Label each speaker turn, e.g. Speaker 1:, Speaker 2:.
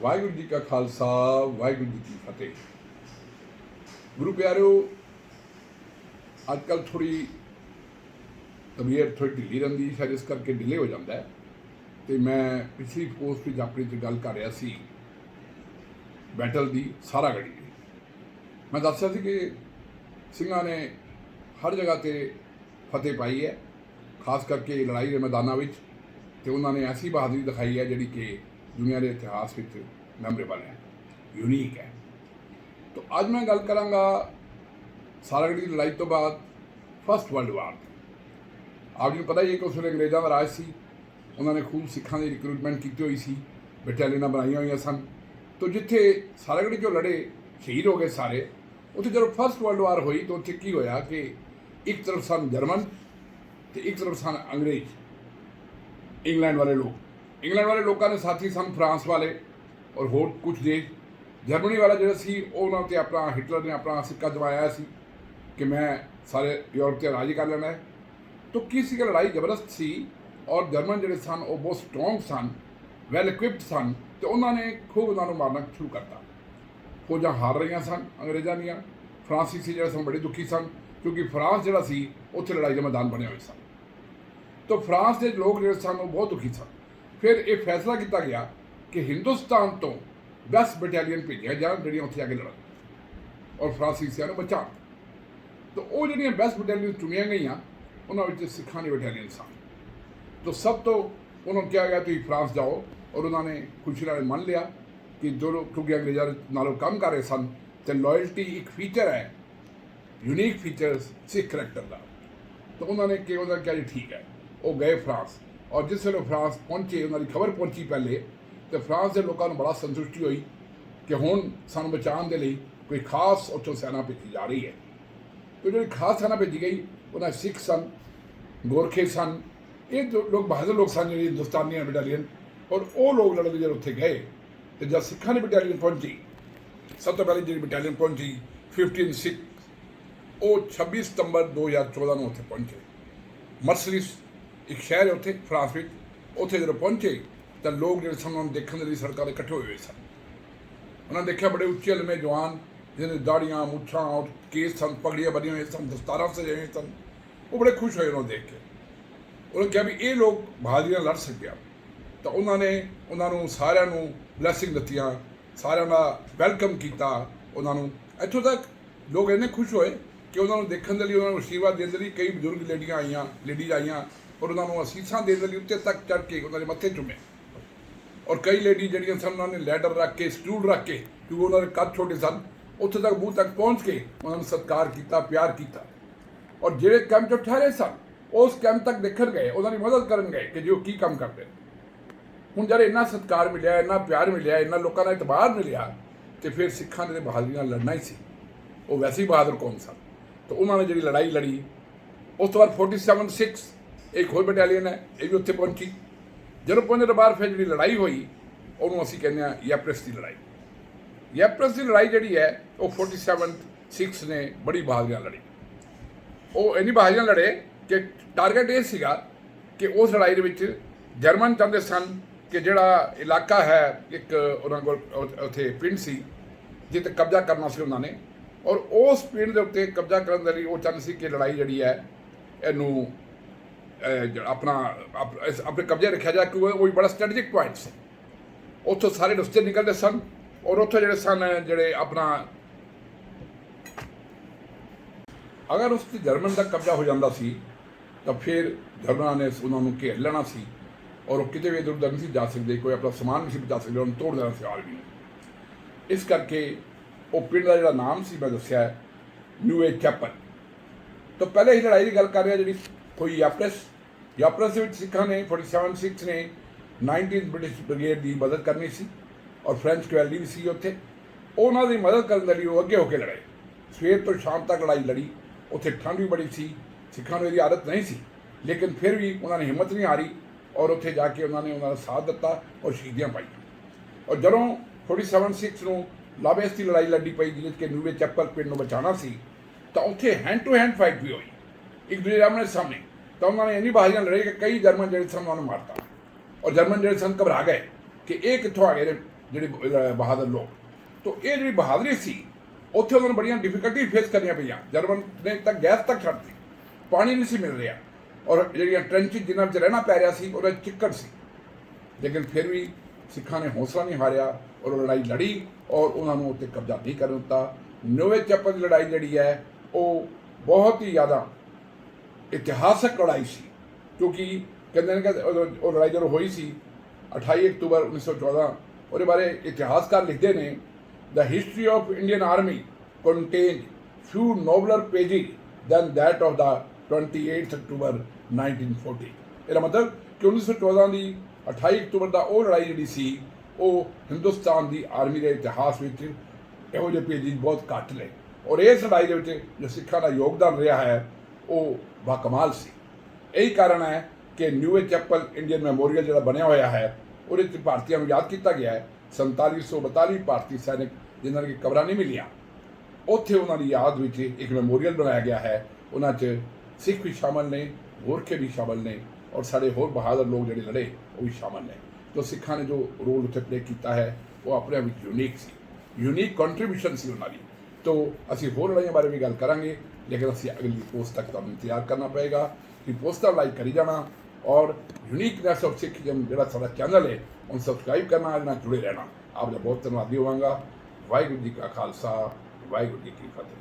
Speaker 1: ਵਾਹਿਗੁਰੂ ਜੀ ਕਾ ਖਾਲਸਾ, ਵਾਹਿਗੁਰੂ ਜੀ ਕੀ ਫਤਿਹ। ਗੁਰੂ ਪਿਆਰਿਓ ਅੱਜ ਕੱਲ ਥੋੜੀ ਤਬੀਅਤ ਥੋੜੀ ਢਿੱਲੀ ਰਹਿੰਦੀ, ਸ਼ਾਇਦ ਇਸ ਕਰਕੇ ਡਿਲੇ ਹੋ ਜਾਂਦਾ ਹੈ। ਤੇ ਮੈਂ ਪਿਛਲੀ ਪੋਸਟ ਵਿੱਚ ਆਪਣੀ ਤੇ ਗੱਲ ਕਰ ਰਿਹਾ ਸੀ ਬੈਟਲ ਦੀ, ਸਾਰਾ ਗੜੀ ਮੈਂ ਦੱਸਿਆ ਸੀ ਕਿ ਸਿੰਘਾਂ ਨੇ ਹਰ ਜਗ੍ਹਾ ਤੇ ਫਤਿਹ ਪਾਈ ਹੈ। ਖਾਸ ਕਰਕੇ ਲੜਾਈ ਦੇ ਮੈਦਾਨਾਂ ਵਿੱਚ, ਤੇ ਉਹਨਾਂ ਨੇ ਐਸੀ ਬਹਾਦਰੀ ਦਿਖਾਈ ਹੈ ਜਿਹੜੀ ਕਿ ਦੁਨੀਆ ਦੇ ਇਤਿਹਾਸ ਵਿੱਚ ਮੈਮੋਰੇਬਲ ਹੈ ਯੂਨੀਕ ਹੈ। ਤਾਂ ਅੱਜ ਮੈਂ ਗੱਲ ਕਰਾਂਗਾ ਸਾਰਾਗੜੀ ਦੀ ਲੜਾਈ ਤੋਂ ਬਾਅਦ ਫਸਟ ਵਰਲਡ ਵਾਰ ਦੀ। ਆਪ ਜੀ ਨੂੰ ਪਤਾ ਹੀ ਹੈ ਕਿ ਉਸ ਵੇਲੇ ਅੰਗਰੇਜ਼ਾਂ ਦਾ ਰਾਜ ਸੀ, ਉਹਨਾਂ ਨੇ ਖੂਬ ਸਿੱਖਾਂ ਦੀ ਰਿਕਰੂਟਮੈਂਟ ਕੀਤੀ ਹੋਈ ਸੀ ਬਟਾਲੀਅਨਾਂ ਬਣਾਈਆਂ ਹੋਈਆਂ ਸਨ। ਤੋਂ ਜਿੱਥੇ ਸਾਰਾਗੜੀ ਜੋ ਲੜੇ ਸ਼ਹੀਦ ਹੋ ਗਏ ਸਾਰੇ, ਉੱਥੇ ਜਦੋਂ ਫਸਟ ਵਰਲਡ ਵਾਰ ਹੋਈ ਤਾਂ ਉੱਥੇ ਕੀ ਹੋਇਆ ਕਿ ਇੱਕ ਤਰਫ ਸਨ ਜਰਮਨ ਤੇ ਇੱਕ ਤਰਫ ਸਨ ਅੰਗਰੇਜ਼, ਇੰਗਲੈਂਡ ਵਾਲੇ ਲੋਕ। ਇੰਗਲੈਂਡ ਵਾਲੇ ਲੋਕਾਂ ਦੇ ਸਾਥੀ ਸਨ, ਫਰਾਂਸ ਵਾਲੇ ਔਰ ਹੋਰ ਕੁਝ ਦੇਸ਼ ਜਰਮਨੀ ਵਾਲਾ ਜਿਹੜਾ ਸੀ ਉਹ ਉਹਨਾਂ ਤੇ ਆਪਣਾ ਹਿਟਲਰ ਨੇ ਆਪਣਾ ਸਿੱਕਾ ਜਮਾਇਆ ਸੀ ਕਿ ਮੈਂ ਸਾਰੇ ਯੂਰਪ ਤੇ ਰਾਜ ਕਰ ਲੈਣਾ ਹੈ। ਤਾਂ ਕੀ ਸੀ ਲੜਾਈ ਜ਼ਬਰਦਸਤ ਸੀ ਔਰ ਜਰਮਨ ਜਿਹੜੇ ਸਨ, ਉਹ ਬਹੁਤ ਸਟਰੋਂਗ ਸਨ ਵੈਲ ਇਕਵਿਪਡ ਸਨ ਤੇ ਉਹਨਾਂ ਨੇ ਖੂਬ ਉਹਨਾਂ ਨੂੰ ਮਾਰਨਾ ਸ਼ੁਰੂ ਕਰਤਾ। ਫੌਜਾਂ ਹਾਰ ਰਹੀਆਂ ਸਨ ਅੰਗਰੇਜ਼ਾਂ ਦੀਆਂ ਫਰਾਂਸੀਸੀ ਜਿਹੜੇ ਸਨ ਬੜੇ ਦੁਖੀ ਸਨ, ਕਿਉਂਕਿ ਫਰਾਂਸ ਜਿਹੜਾ ਸੀ, ਉੱਥੇ ਲੜਾਈ ਦੇ ਮੈਦਾਨ ਬਣੇ ਹੋਏ ਸਨ। ਤਾਂ ਫਰਾਂਸ ਦੇ ਲੋਕ ਜਿਹੜੇ ਸਨ, ਉਹ ਬਹੁਤ ਦੁਖੀ ਸਨ। ਫਿਰ ਇਹ ਫੈਸਲਾ ਕੀਤਾ ਗਿਆ ਕਿ ਹਿੰਦੁਸਤਾਨ ਤੋਂ 10 ਬਟਾਲੀਅਨ ਭੇਜਿਆ ਜਾਣ, ਜਿਹੜੀਆਂ ਉੱਥੇ ਆ ਕੇ ਲੜਨ। ਔਰ ਫਰਾਂਸੀਸੀਆਂ ਨੂੰ ਬਚਾਉਣ। ਤਾਂ ਉਹ ਜਿਹੜੀਆਂ 10 ਬਟਾਲੀਅਨ ਚੁਣੀਆਂ ਗਈਆਂ, ਉਹਨਾਂ ਵਿੱਚ ਸਿੱਖਾਂ ਦੀ ਬਟਾਲੀਅਨ ਸਨ। ਤਾਂ ਸਭ ਤੋਂ ਉਹਨਾਂ ਨੂੰ ਕਿਹਾ ਗਿਆ, ਤੁਸੀਂ ਫਰਾਂਸ ਜਾਓ। ਔਰ ਉਹਨਾਂ ਨੇ ਖੁਸ਼ੀ ਨਾਲ ਮੰਨ ਲਿਆ ਕਿ ਜੋ ਲੋਕ ਕਿਉਂਕਿ ਅੰਗਰੇਜ਼ਾਂ ਦੇ ਨਾਲੋਂ ਕੰਮ ਕਰ ਰਹੇ ਸਨ, ਤੇ ਲਾਇਲਟੀ ਇੱਕ ਫੀਚਰ ਹੈ ਯੂਨੀਕ ਫੀਚਰ ਸਿੱਖ ਕਰੈਕਟਰ ਦਾ। ਤਾਂ ਉਹਨਾਂ ਨੇ ਕਿ ਉਹਦਾ ਕਿਹਾ, ਜੀ ਠੀਕ ਹੈ। ਉਹ ਗਏ ਫਰਾਂਸ। ਔਰ ਜਿਸ ਵੇਲੇ ਫਰਾਂਸ ਪਹੁੰਚੇ, ਉਹਨਾਂ ਦੀ ਖਬਰ ਪਹੁੰਚੀ ਪਹਿਲੇ, ਤੇ ਫਰਾਂਸ ਦੇ ਲੋਕਾਂ ਨੂੰ ਬੜਾ ਸੰਤੁਸ਼ਟੀ ਹੋਈ ਕਿ ਹੁਣ ਸਾਨੂੰ ਬਚਾਉਣ ਦੇ ਲਈ ਕੋਈ ਖਾਸ ਉੱਥੋਂ ਸੈਨਾ ਭੇਜੀ ਜਾ ਰਹੀ ਹੈ। ਤੇ ਜਿਹੜੀ ਖਾਸ ਸੈਨਾ ਭੇਜੀ ਗਈ ਉਹਨਾਂ ਸਿੱਖ ਸਨ ਗੋਰਖੇ ਸਨ ਇਹ ਜੋ ਲੋਕ ਬਹਾਦਰ ਲੋਕ ਸਨ ਜਿਹੜੇ ਹਿੰਦੁਸਤਾਨੀਆਂ ਬਟਾਲੀਅਨ ਔਰ ਉਹ ਲੋਕ ਲੜਦੇ ਜਦੋਂ ਉੱਥੇ ਗਏ, ਤੇ ਜਦ ਸਿੱਖਾਂ ਦੀ ਬਟਾਲੀਅਨ ਪਹੁੰਚੀ, ਸਭ ਤੋਂ ਪਹਿਲੀ ਜਿਹੜੀ ਬਟਾਲੀਅਨ ਪਹੁੰਚੀ 15 ਸਿੱਖ ਉਹ 26 ਸਤੰਬਰ 2014 ਨੂੰ ਉੱਥੇ ਪਹੁੰਚੇ। ਮਰਸਲਿਸ ਇੱਕ ਸ਼ਹਿਰ ਹੈ ਉੱਥੇ, ਫਰਾਂਸ ਵਿੱਚ। ਉੱਥੇ ਜਦੋਂ ਪਹੁੰਚੇ, ਤਾਂ ਲੋਕ ਜਿਹੜੇ ਸਨ, ਉਹਨਾਂ ਨੂੰ ਦੇਖਣ ਦੇ ਲਈ ਸੜਕਾਂ 'ਤੇ ਇਕੱਠੇ ਹੋਏ ਹੋਏ ਸਨ। ਉਹਨਾਂ ਨੇ ਦੇਖਿਆ ਬੜੇ ਉੱਚੇ ਲੰਮੇ ਜਵਾਨ, ਜਿਹਨੇ ਦਾੜੀਆਂ ਮੁੱਛਾਂ, ਔਰ ਕੇਸ ਸਨ, ਪਗੜੀਆਂ ਬੰਨੀਆਂ ਹੋਈਆਂ ਸਨ, ਦਸਤਾਰਾਂ ਸਜਾਈਆਂ ਹੋਈਆਂ ਸਨ। ਉਹ ਬੜੇ ਖੁਸ਼ ਹੋਏ ਉਹਨਾਂ ਨੂੰ ਦੇਖ ਕੇ। ਉਹਨਾਂ ਕਿਹਾ ਵੀ ਇਹ ਲੋਕ ਬਹਾਦਰੀ ਨਾਲ ਲੜ ਸਕਿਆ। ਤਾਂ ਉਹਨਾਂ ਨੇ ਉਹਨਾਂ ਨੂੰ ਸਾਰਿਆਂ ਨੂੰ ਬਲੇਸਿੰਗ ਦਿੱਤੀਆਂ, ਸਾਰਿਆਂ ਦਾ ਵੈਲਕਮ ਕੀਤਾ, ਉਹਨਾਂ ਨੂੰ। ਇੱਥੋਂ ਤੱਕ ਲੋਕ ਇੰਨੇ ਖੁਸ਼ ਹੋਏ ਕਿ ਉਹਨਾਂ ਨੂੰ ਦੇਖਣ ਦੇ ਲਈ, ਉਹਨਾਂ ਨੂੰ ਆਸ਼ੀਰਵਾਦ ਦੇਣ ਦੇ ਲਈ ਕਈ ਬਜ਼ੁਰਗ ਲੇਡੀਆਂ ਆਈਆਂ ਲੇਡੀਜ਼ ਆਈਆਂ। ਔਰ ਉਹਨਾਂ ਨੂੰ ਅਸੀਸਾਂ ਦੇਣ ਦੇ ਲਈ ਉੱਤੇ ਤੱਕ ਚੜ ਕੇ ਉਹਨਾਂ ਦੇ ਮੱਥੇ ਚੁੰਮੇ। ਔਰ ਕਈ ਲੇਡੀ ਜਿਹੜੀਆਂ ਸਨ, ਉਹਨਾਂ ਨੇ ਲੈਡਰ ਰੱਖ ਕੇ ਸਟੂਲ ਰੱਖ ਕੇ, ਕਿਉਂਕਿ ਉਹਨਾਂ ਦੇ ਕੱਦ ਛੋਟੇ ਸਨ, ਉੱਥੇ ਤੱਕ ਮੂੰਹ ਤੱਕ ਪਹੁੰਚ ਕੇ ਉਹਨਾਂ ਨੂੰ ਸਤਿਕਾਰ ਕੀਤਾ, ਪਿਆਰ ਕੀਤਾ। ਔਰ ਜਿਹੜੇ ਕੈਂਪ 'ਚ ਠਹਿਰੇ ਸਨ, ਉਸ ਕੈਂਪ ਤੱਕ ਦੇਖਣ ਗਏ, ਉਹਨਾਂ ਦੀ ਮਦਦ ਕਰਨ ਗਏ ਕਿ ਜੋ ਕੀ ਕੰਮ ਕਰਦੇ ਨੇ। ਹੁਣ ਜਦ ਇੰਨਾ ਸਤਿਕਾਰ ਮਿਲਿਆ, ਇੰਨਾ ਪਿਆਰ ਮਿਲਿਆ, ਇੰਨਾ ਲੋਕਾਂ ਦਾ ਇਤਬਾਰ ਮਿਲਿਆ, ਤੇ ਫਿਰ ਸਿੱਖਾਂ ਨੇ ਬਹਾਦਰੀ ਨਾਲ ਲੜਨਾ ਹੀ ਸੀ। ਉਹ ਵੈਸੇ ਹੀ ਬਹਾਦਰ ਕੌਮ ਸਨ। ਤਾਂ ਉਹਨਾਂ ਨੇ ਜਿਹੜੀ ਲੜਾਈ ਲੜੀ, ਉਸ ਤੋਂ ਬਾਅਦ 47 6 ਇੱਕ ਹੋਰ ਬਟਾਲੀਅਨ ਹੈ, ਇਹ ਵੀ ਉੱਥੇ ਪਹੁੰਚੀ। ਜਦੋਂ ਪਹੁੰਚੇ ਤੋਂ ਬਾਅਦ ਫਿਰ ਜਿਹੜੀ ਲੜਾਈ ਹੋਈ, ਉਹਨੂੰ ਅਸੀਂ ਕਹਿੰਦੇ ਆ ਯੈਪਰਸ ਦੀ ਲੜਾਈ। ਯੈਪਰਸ ਦੀ ਲੜਾਈ ਜਿਹੜੀ ਹੈ, ਉਹ 47 6 ਨੇ ਬੜੀ ਬਹਾਦਰੀ ਲੜੀ। ਉਹ ਇੰਨੀ ਬਹਾਦਰੀ ਲੜੇ ਕਿ ਟਾਰਗੇਟ ਇਹ ਸੀਗਾ ਕਿ ਉਸ ਲੜਾਈ ਦੇ ਵਿੱਚ ਜਰਮਨ ਚਾਹੁੰਦੇ ਸਨ ਕਿ ਜਿਹੜਾ ਇਲਾਕਾ ਹੈ, ਇੱਕ ਉਹਨਾਂ ਕੋਲ ਉੱਥੇ ਪਿੰਡ ਸੀ, ਜਿੱਥੇ ਕਬਜ਼ਾ ਕਰਨਾ ਸੀ ਉਹਨਾਂ ਨੇ। ਔਰ ਉਸ ਪਿੰਡ ਦੇ ਉੱਤੇ ਕਬਜ਼ਾ ਕਰਨ ਦੇ ਲਈ ਉਹ ਚਾਹੁੰਦੇ ਸੀ ਕਿ ਲੜਾਈ ਜਿਹੜੀ ਹੈ, ਇਹਨੂੰ ਆਪਣਾ ਆਪਣੇ ਕਬਜ਼ੇ ਰੱਖਿਆ ਜਾ ਕਿਉਂਕਿ ਉਹ ਵੀ ਬੜਾ ਸਟ੍ਰੈਟੇਜਿਕ ਪੁਆਇੰਟ ਸੀ। ਉੱਥੋਂ ਸਾਰੇ ਰਸਤੇ ਨਿਕਲਦੇ ਸਨ ਔਰ ਉੱਥੋਂ ਜਿਹੜੇ ਸਨ, ਜਿਹੜੇ ਆਪਣਾ ਅਗਰ ਉਸ ਤੇ ਜਰਮਨ ਦਾ ਕਬਜ਼ਾ ਹੋ ਜਾਂਦਾ ਸੀ, ਤਾਂ ਫਿਰ ਜਰਮਨਾਂ ਨੇ ਉਹਨਾਂ ਨੂੰ ਘੇਰ ਲੈਣਾ ਸੀ ਔਰ ਉਹ ਕਿਤੇ ਵੀ ਇੱਧਰ ਉੱਧਰ ਨਹੀਂ ਸੀ ਜਾ ਸਕਦੇ, ਕੋਈ ਆਪਣਾ ਸਮਾਨ ਨਹੀਂ ਸੀ ਬਚਾ ਸਕਦੇ, ਉਹਨੂੰ ਤੋੜ ਦੇਣਾ ਸੀ ਆਰਮੀ ਨੇ। ਇਸ ਕਰਕੇ ਉਹ ਪਿੰਡ ਦਾ ਜਿਹੜਾ ਨਾਮ ਸੀ, ਮੈਂ ਦੱਸਿਆ ਨਿਊ ਨਿਊਏ ਚੈਪਲ ਤਾਂ ਪਹਿਲੇ ਹੀ ਲੜਾਈ ਦੀ ਗੱਲ ਕਰ ਰਿਹਾ ਜਿਹੜੀ ਕੋਈ ਯਾਪਰਸ ਯਾਪਰਸ ਦੇ ਵਿੱਚ ਸਿੱਖਾਂ ਨੇ 47 ਸਿੱਖ ਨੇ 19 ਬ੍ਰਿਟਿਸ਼ ਬ੍ਰਿਗੇਡ ਦੀ ਮਦਦ ਕਰਨੀ ਸੀ ਔਰ ਫ੍ਰੈਂਚ ਕਵੈਲਰੀ ਵੀ ਸੀ ਉੱਥੇ। ਉਹਨਾਂ ਦੀ ਮਦਦ ਕਰਨ ਦੇ ਲਈ ਉਹ ਅੱਗੇ ਹੋ ਕੇ ਲੜੇ। ਸਵੇਰ ਤੋਂ ਸ਼ਾਮ ਤੱਕ ਲੜਾਈ ਲੜੀ। ਉੱਥੇ ਠੰਡ ਵੀ ਬੜੀ ਸੀ। ਸਿੱਖਾਂ ਨੂੰ ਇਹਦੀ ਆਦਤ ਨਹੀਂ ਸੀ। ਲੇਕਿਨ ਫਿਰ ਵੀ ਉਹਨਾਂ ਨੇ ਹਿੰਮਤ ਨਹੀਂ ਹਾਰੀ ਔਰ ਉੱਥੇ ਜਾ ਕੇ ਉਹਨਾਂ ਨੇ ਉਹਨਾਂ ਦਾ ਸਾਥ ਦਿੱਤਾ ਔਰ ਸ਼ਹੀਦੀਆਂ ਪਾਈਆਂ। ਔਰ ਜਦੋਂ 47 ਸਿਕਸ ਨੂੰ ਲਾਬੇਸ ਦੀ ਲੜਾਈ ਲੜੀ ਪਈ, ਜਿਹਦੇ 'ਚ ਕਿ ਨੂਵੇ ਚੱਪਲ ਪਿੰਡ ਨੂੰ ਬਚਾਉਣਾ ਸੀ, ਤਾਂ ਉੱਥੇ ਹੈਂਡ ਟੂ ਹੈਂਡ ਫਾਈਟ ਵੀ ਹੋਈ। ਇੱਕ ਦੂਜੇ ਦੇ ਸਾਹਮਣੇ। ਤਾਂ ਉਹਨਾਂ ਨੇ ਇੰਨੀ ਬਾਜ਼ੀਆਂ ਲੜੇ ਕਿ ਕਈ ਜਰਮਨ ਜਿਹੜੇ ਸਨ ਉਹਨਾਂ ਨੂੰ ਮਾਰਤਾ। ਔਰ ਜਰਮਨ ਜਿਹੜੇ ਸਨ ਘਬਰਾ ਗਏ ਕਿ ਇਹ ਕਿੱਥੋਂ ਆ ਗਏ ਨੇ ਜਿਹੜੇ ਬਹਾਦਰ ਲੋਕ। ਤੋਂ ਇਹ ਜਿਹੜੀ ਬਹਾਦਰੀ ਸੀ, ਉੱਥੇ ਉਹਨਾਂ ਨੂੰ ਬੜੀਆਂ ਡਿਫਿਕਲਟੀ ਫੇਸ ਕਰਨੀਆਂ ਪਈਆਂ। ਜਰਮਨ ਨੇ ਤਾਂ ਗੈਸ ਤੱਕ ਛੱਡਤੀ ਪਾਣੀ ਨਹੀਂ ਸੀ ਮਿਲ ਰਿਹਾ। ਔਰ ਜਿਹੜੀਆਂ ਟ੍ਰੈਂਚ ਜਿਨ੍ਹਾਂ ਵਿੱਚ ਰਹਿਣਾ ਪੈ ਰਿਹਾ ਸੀ, ਉਹਦਾ ਚਿੱਕੜ ਸੀ। ਲੇਕਿਨ ਫਿਰ ਵੀ ਸਿੱਖਾਂ ਨੇ ਹੌਸਲਾ ਨਹੀਂ ਹਾਰਿਆ ਔਰ ਉਹ ਲੜਾਈ ਲੜੀ ਔਰ ਉਹਨਾਂ ਨੂੰ ਉੱਤੇ ਕਬਜ਼ਾ ਨਹੀਂ ਕਰਨ ਦਿੱਤਾ। ਨੋਵੇ ਚੱਪਲ ਲੜਾਈ ਜਿਹੜੀ ਹੈ, ਉਹ ਬਹੁਤ ਹੀ ਜ਼ਿਆਦਾ ਇਤਿਹਾਸਕ ਲੜਾਈ ਸੀ, ਕਿਉਂਕਿ ਕਹਿੰਦੇ ਨੇ ਕਿ ਉਹ ਲੜਾਈ ਜਦੋਂ ਹੋਈ ਸੀ 28 ਅਕਤੂਬਰ 1914 ਉਹਦੇ ਬਾਰੇ ਇਤਿਹਾਸਕਾਰ ਲਿਖਦੇ ਨੇ, the history of Indian army contained few nobler pages than that of the 28th October 1940 ਇਹਦਾ ਮਤਲਬ ਕਿ 1914 ਦੀ 28 ਅਕਤੂਬਰ ਦਾ ਉਹ ਲੜਾਈ ਜਿਹੜੀ ਸੀ, ਉਹ ਹਿੰਦੁਸਤਾਨ ਦੀ ਆਰਮੀ ਦੇ ਇਤਿਹਾਸ ਵਿੱਚ ਇਹੋ ਜਿਹੇ ਪੇਜਿਸ ਬਹੁਤ ਘੱਟ ਨੇ। ਔਰ ਇਸ ਲੜਾਈ ਦੇ ਵਿੱਚ ਜੋ ਸਿੱਖਾਂ ਦਾ ਯੋਗਦਾਨ ਰਿਹਾ ਹੈ ਉਹ ਬਾਕਮਾਲ ਸੀ। ਇਹੀ ਕਾਰਨ ਹੈ ਕਿ ਨਿਊ ਚੈਪਲ ਇੰਡੀਅਨ ਮੈਮੋਰੀਅਲ ਜਿਹੜਾ ਬਣਿਆ ਹੋਇਆ ਹੈ, ਉਹਦੇ 'ਚ ਭਾਰਤੀਆਂ ਨੂੰ ਯਾਦ ਕੀਤਾ ਗਿਆ ਹੈ। 4742 ਭਾਰਤੀ ਸੈਨਿਕ ਜਿਨ੍ਹਾਂ ਦੀ ਕਬਰਾਂ ਨਹੀਂ ਮਿਲੀਆਂ। ਉੱਥੇ ਉਹਨਾਂ ਦੀ ਯਾਦ ਵਿੱਚ ਇੱਕ ਮੈਮੋਰੀਅਲ ਬਣਾਇਆ ਗਿਆ ਹੈ। ਉਹਨਾਂ 'ਚ ਸਿੱਖ ਵੀ ਸ਼ਾਮਲ ਨੇ, ਗੋਰਖੇ ਵੀ ਸ਼ਾਮਲ ਨੇ ਔਰ ਸਾਡੇ ਹੋਰ ਬਹਾਦਰ ਲੋਕ ਜਿਹੜੇ ਲੜੇ, ਉਹ ਵੀ ਸ਼ਾਮਲ ਨੇ। ਤੋ ਸਿੱਖਾਂ ਨੇ ਜੋ ਰੋਲ ਉੱਥੇ ਪਲੇ ਕੀਤਾ ਹੈ, ਉਹ ਆਪਣੇ ਆਪ ਵਿੱਚ ਯੂਨੀਕ ਸੀ। ਯੂਨੀਕ ਕੰਟਰੀਬਿਊਸ਼ਨ ਸੀ ਉਹਨਾਂ ਦੀ। ਤੋ ਅਸੀਂ ਹੋਰ ਲੜਾਈਆਂ ਬਾਰੇ ਵੀ ਗੱਲ ਕਰਾਂਗੇ। ਲੇਕਿਨ ਅਸੀਂ ਅਗਲੀ ਪੋਸਟ ਤੱਕ ਤੁਹਾਨੂੰ ਇੰਤਜ਼ਾਰ ਕਰਨਾ ਪਏਗਾ ਕਿ ਪੋਸਟਰ ਲਾਈਕ ਕਰੀ ਜਾਣਾ ਔਰ ਯੂਨੀਕਨੈਸ ਆਫ ਸਿੱਖੀਜ਼ਮ ਜਿਹੜਾ ਸਾਡਾ ਚੈਨਲ ਹੈ ਉਹਨੂੰ ਸਬਸਕ੍ਰਾਈਬ ਕਰਨਾ ਇਹਦੇ ਨਾਲ ਜੁੜੇ ਰਹਿਣਾ ਆਪ ਦਾ ਬਹੁਤ ਧੰਨਵਾਦੀ ਹੋਵਾਂਗਾ ਵਾਹਿਗੁਰੂ ਜੀ ਕਾ ਖਾਲਸਾ ਵਾਹਿਗੁਰੂ ਜੀ ਕੀ ਫਤਿਹ